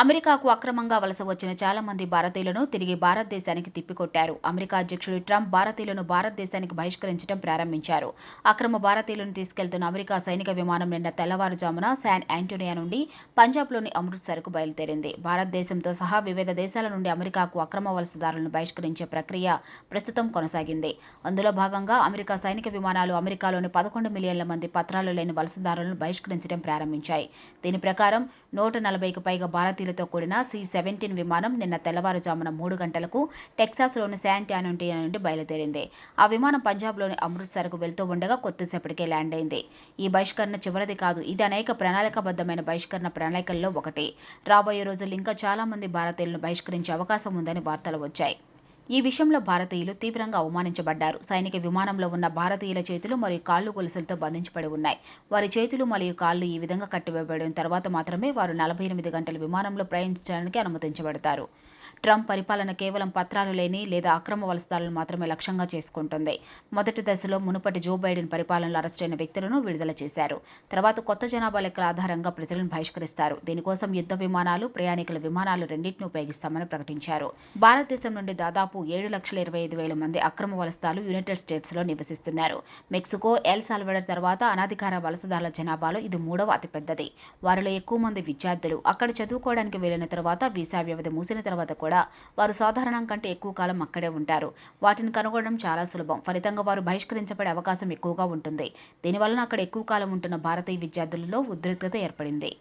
అమెరికాకు అక్రమంగా వలస వచ్చిన చాలా మంది భారతీయులను తిరిగి భారతదేశానికి తిప్పికొట్టారు. అమెరికా అధ్యక్షుడు ట్రంప్ భారతీయులను భారతదేశానికి బహిష్కరించడం ప్రారంభించారు. అక్రమ భారతీయులను తీసుకెళ్తున్న అమెరికా సైనిక విమానం నిన్న తెల్లవారుజామున శాన్ యాంటోనియా నుండి పంజాబ్లోని అమృత్సర్కు బయలుదేరింది. భారతదేశంతో సహా వివిధ దేశాల నుండి అమెరికాకు అక్రమ వలసదారులను బహిష్కరించే ప్రక్రియ ప్రస్తుతం కొనసాగింది. అందులో భాగంగా అమెరికా సైనిక విమానాలు అమెరికాలోని పదకొండు మిలియన్ల మంది పత్రాలు లేని వలసదారులను బహిష్కరించడం ప్రారంభించాయి. దీని ప్రకారం నూట నలభైకి పైగా భారతీయులతో కూడిన సి సెవెంటీన్ విమానం నిన్న తెల్లవారుజామున మూడు గంటలకు టెక్సాస్లోని శాంట్ యానంటియా నుండి బయలుదేరింది. ఆ విమానం పంజాబ్లోని అమృత్సర్కు వెళ్తూ ఉండగా కొద్దిసేపటికే ల్యాండ్ అయింది ఈ బహిష్కరణ చివరిది కాదు ఇది అనేక ప్రణాళికాబద్ధమైన బహిష్కరణ ప్రణాళికల్లో ఒకటి. రాబోయే రోజుల్లో ఇంకా చాలా మంది భారతీయులను బహిష్కరించే అవకాశం ఉందని వార్తలు వచ్చాయి. ఈ విషయంలో భారతీయులు తీవ్రంగా అవమానించబడ్డారు. సైనిక విమానంలో ఉన్న భారతీయుల చేతులు మరియు కాళ్ళు గొలుసులతో బంధించబడి ఉన్నాయి. వారి చేతులు మరియు కాళ్ళు ఈ విధంగా కట్టివేయబడిన తర్వాత మాత్రమే వారు నలభై ఎనిమిది గంటల విమానంలో ప్రయాణించడానికి అనుమతించబడతారు. ట్రంప్ పరిపాలన కేవలం పత్రాలు లేని లేదా అక్రమ వలసదారులను మాత్రమే లక్ష్యంగా చేసుకుంటుంది. మొదటి దశలో మునుపటి జో బైడెన్ పరిపాలనలో అరెస్టైన వ్యక్తులను విడుదల చేశారు. తర్వాత కొత్త జనాభా లెక్కల ఆధారంగా ప్రజలను బహిష్కరిస్తారు. దీనికోసం యుద్ధ విమానాలు ప్రయాణికుల విమానాలు రెండింటిని ఉపయోగిస్తామని ప్రకటించారు. భారతదేశం నుండి దాదాపు ఏడు లక్షల ఇరవై ఐదు వేల మంది అక్రమ వలసదారులు యునైటెడ్ స్టేట్స్లో నివసిస్తున్నారు. మెక్సికో ఎల్ సాల్వడర్ తర్వాత అనధికార వలసదారుల జనాభాలో ఇది మూడవ అతిపెద్దది. వారిలో ఎక్కువ మంది విద్యార్థులు. అక్కడ చదువుకోవడానికి వెళ్ళిన తర్వాత వీసా వ్యవధి మూసిన తర్వాత కూడా వారు సాధారణం కంటే ఎక్కువ కాలం అక్కడే ఉంటారు. వాటిని కనుగొనడం చాలా సులభం. ఫలితంగా వారు బహిష్కరించబడే అవకాశం ఎక్కువగా ఉంటుంది. దీనివలన అక్కడ ఎక్కువ కాలం ఉంటున్న భారతీయ విద్యార్థులలో ఉద్రిక్తత ఏర్పడింది.